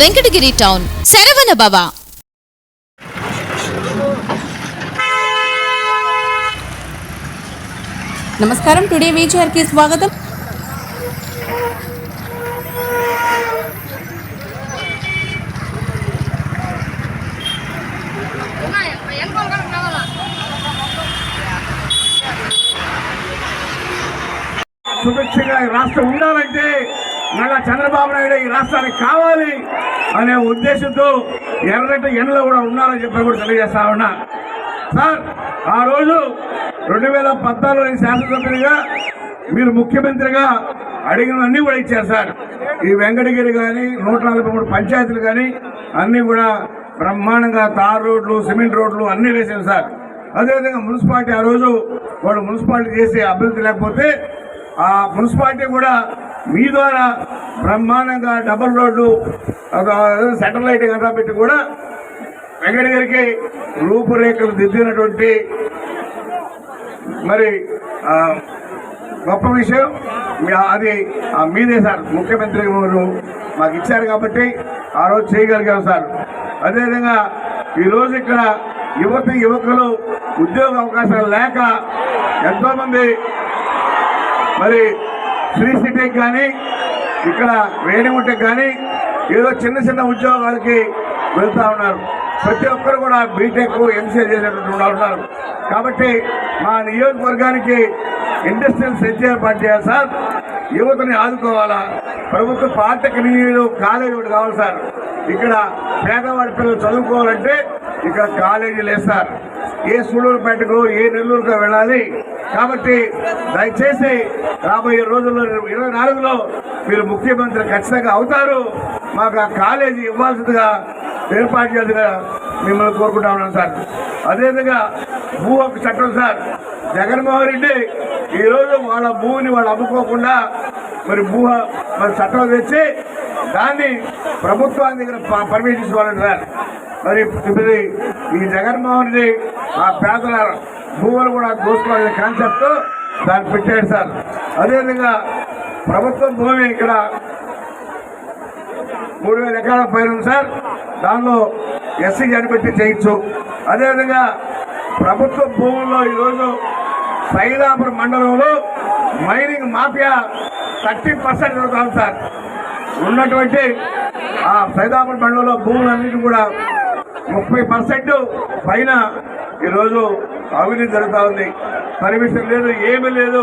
Venkatagiri town. Saravana భవ. నమస్కారం today వీచర్కి స్వాగతం. సుభిక్షంగా రాష్ట్రం ఉండాలంటే మళ్ళా చంద్రబాబు నాయుడు ఈ రాష్ట్రానికి కావాలి అనే ఉద్దేశంతో ఎర్రటి ఎండలో కూడా ఉన్నారని చెప్పి కూడా తెలియజేస్తా ఉన్నా. సార్ ఆ రోజు రెండు వేల పద్నాలుగు శాసనసభ్యునిగా మీరు ముఖ్యమంత్రిగా అడిగినవన్నీ కూడా ఇచ్చారు సార్. ఈ వెంకటగిరి కానీ నూట నలభై మూడు పంచాయతీలు కానీ అన్నీ కూడా బ్రహ్మాండంగా తార్ రోడ్లు సిమెంట్ రోడ్లు అన్నీ వేసారు సార్. అదేవిధంగా మున్సిపాలిటీ ఆ రోజు వాళ్ళు మున్సిపాలిటీ చేసే అభివృద్ధి లేకపోతే ఆ మున్సిపాలిటీ కూడా మీ ద్వారా బ్రహ్మాండంగా డబుల్ రోడ్డు సెటిలైట్ కదా పెట్టి కూడా వెంకటగిరికి రూపురేఖలు దిద్దినటువంటి మరి గొప్ప విషయం. అది ఆ మీదే సార్. ముఖ్యమంత్రి గారు మాకు ఇచ్చారు కాబట్టి ఆ రోజు చేయగలిగాం సార్. అదేవిధంగా ఈరోజు ఇక్కడ యువత యువకులు ఉద్యోగ అవకాశాలు లేక ఎంతోమంది మరి శ్రీ సిటీకి కానీ ఇక్కడ వేణిగుంటకి కానీ ఏదో చిన్న చిన్న ఉద్యోగాలకి వెళ్తా ఉన్నారు. ప్రతి ఒక్కరు కూడా బీటెక్ ఎంసీఏ చేసినటువంటి వాళ్ళు ఉన్నారు. కాబట్టి మా నియోజకవర్గానికి ఇండస్ట్రియల్ సెంచర్ పార్టీ సార్. యువతని ఆదుకోవాలా? ప్రభుత్వ పాఠకనీయులు కాలేజీ ఒకటి కావాలి సార్. ఇక్కడ పేదవాడి పిల్లలు చదువుకోవాలంటే ఇక్కడ కాలేజీ లేదు సార్. ఏ సూళ్ళూరుపేటకు ఏ నెల్లూరుకు వెళ్ళాలి? కాబట్టి దయచేసి రాబోయే రోజుల్లో ఇరవై నాలుగులో మీరు ముఖ్యమంత్రి ఖచ్చితంగా అవుతారు. మాకు ఆ కాలేజీ ఇవ్వాల్సిందిగా ఏర్పాటు చేయాల్సిందిగా మిమ్మల్ని కోరుకుంటా ఉన్నాను సార్. అదేవిధంగా భూ హక్కు చట్టం సార్. జగన్మోహన్ రెడ్డి ఈరోజు వాళ్ళ భూమిని వాళ్ళు అమ్ముకోకుండా మరి భూ మరి చట్టం తెచ్చి దాన్ని ప్రభుత్వాన్ని దగ్గర ప- పర్మిషన్ ఇచ్చుకోవాలంటారు సార్. మరి ఈ జగన్మోహన్ రెడ్డి ఆ పేదల భూములు కూడా దోసుకోవాలనే కాన్సెప్ట్ దాన్ని పెట్టాడు సార్. అదేవిధంగా ప్రభుత్వం భూమి ఇక్కడ మూడు వేల ఎకరాల పైన ఉంది సార్. దానిలో ఎస్సీ అనిపెట్టి చేయొచ్చు అదేవిధంగా ప్రభుత్వ భూముల్లో ఈరోజు సైదాపురం మండలంలో మైనింగ్ మాఫియా థర్టీ పర్సెంట్ జరుగుతుంది సార్. ఉన్నటువంటి ఆ సైదాపురం మండలంలో భూములన్నిటి కూడా ముప్పై పర్సెంట్ పైన ఈరోజు అవినీతి జరుగుతూ ఉంది. పర్మిషన్ లేదు ఏమీ లేదు.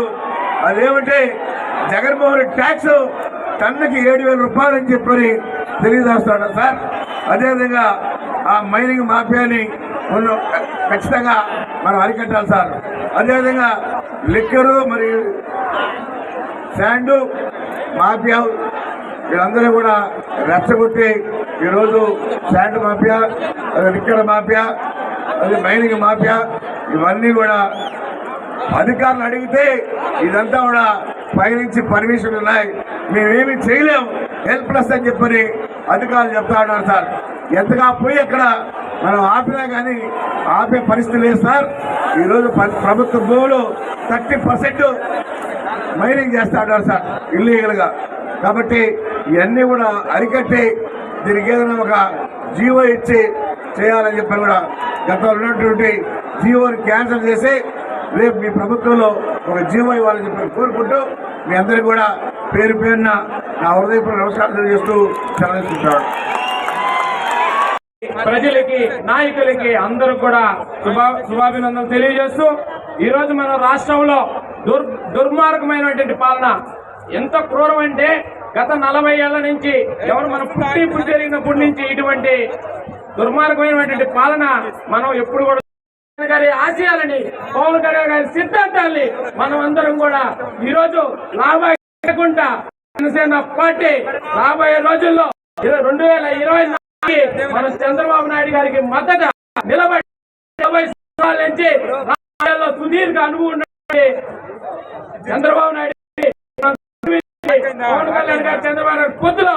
అదేమంటే జగన్మోహన్ రెడ్డి ట్యాక్స్ టన్నుకి ఏడు వేల రూపాయలు అని చెప్పని తెలియజేస్తాడు సార్. అదేవిధంగా ఆ మైనింగ్ మాఫియాని మనం ఖచ్చితంగా మనం అరికట్టాలి సార్. అదేవిధంగా లిక్కరు మరియు శాండు మాఫియా వీళ్ళందరూ కూడా రెచ్చగొట్టి ఈరోజు శాండ్ మాఫియా లిక్కర్ మాఫియా అది మైనింగ్ మాఫియా. ఇవన్నీ కూడా అధికారులు అడిగితే ఇదంతా కూడా పైనుంచి పర్మిషన్ ఉన్నాయి. మేమేమి చేయలేము. హెల్ప్లెస్ అని చెప్పని అధికారులు చెప్తా ఉన్నారు సార్. ఎంతగా పోయి అక్కడ మనం ఆపినా కానీ ఆపే పరిస్థితి లేదు సార్. ఈరోజు ప్రభుత్వ భూములు థర్టీ పర్సెంట్ మైనింగ్ చేస్తా ఉన్నారు సార్ ఇల్లీగల్గా కాబట్టి ఇవన్నీ కూడా అరికట్టి దీనికి ఏదైనా ఒక జీవో ఇచ్చి చేయాలని చెప్పి కూడా గతంలో ఉన్నటువంటి జీవోని క్యాన్సిల్ చేసి రేపు మీ ప్రభుత్వంలో ఒక జీవో ఇవ్వాలని చెప్పి కోరుకుంటూ మీ అందరికీ కూడా పేరు పేరున నా హృదయపూర్వక నమస్కారం తెలియజేస్తూ సెలవుకుంటాను ప్రజలకి నాయకులకి అందరూ కూడా శుభా శుభాభినందనలు తెలియజేస్తూ ఈ రోజు మన రాష్ట్రంలో దుర్ దుర్మార్గమైనటువంటి పాలన ఎంత క్రూరం అంటే గత నలభై ఏళ్ళ నుంచి ఎవరు మన పుట్టి పుట్టి జరిగినప్పటి నుంచి ఇటువంటి దుర్మార్గమైనటువంటి పాలన మనం ఎప్పుడు కూడా గారి ఆశయాలని పవన్ కళ్యాణ్ గారి సిద్ధాంతాన్ని మనం అందరం కూడా ఈ రోజు లాభకుండా జనసేన పార్టీ రాబోయే రోజుల్లో రెండు వేల ఇరవై నాలుగు మన చంద్రబాబు నాయుడు గారికి మద్దతు నిలబడి ఇరవై సంవత్సరాల నుంచి రాజకీయాల్లో సుదీర్ఘ అనుభవం ఉన్నటువంటి చంద్రబాబు నాయుడు పవన్ కళ్యాణ్ గారు చంద్రబాబు నాయుడు పొద్దులో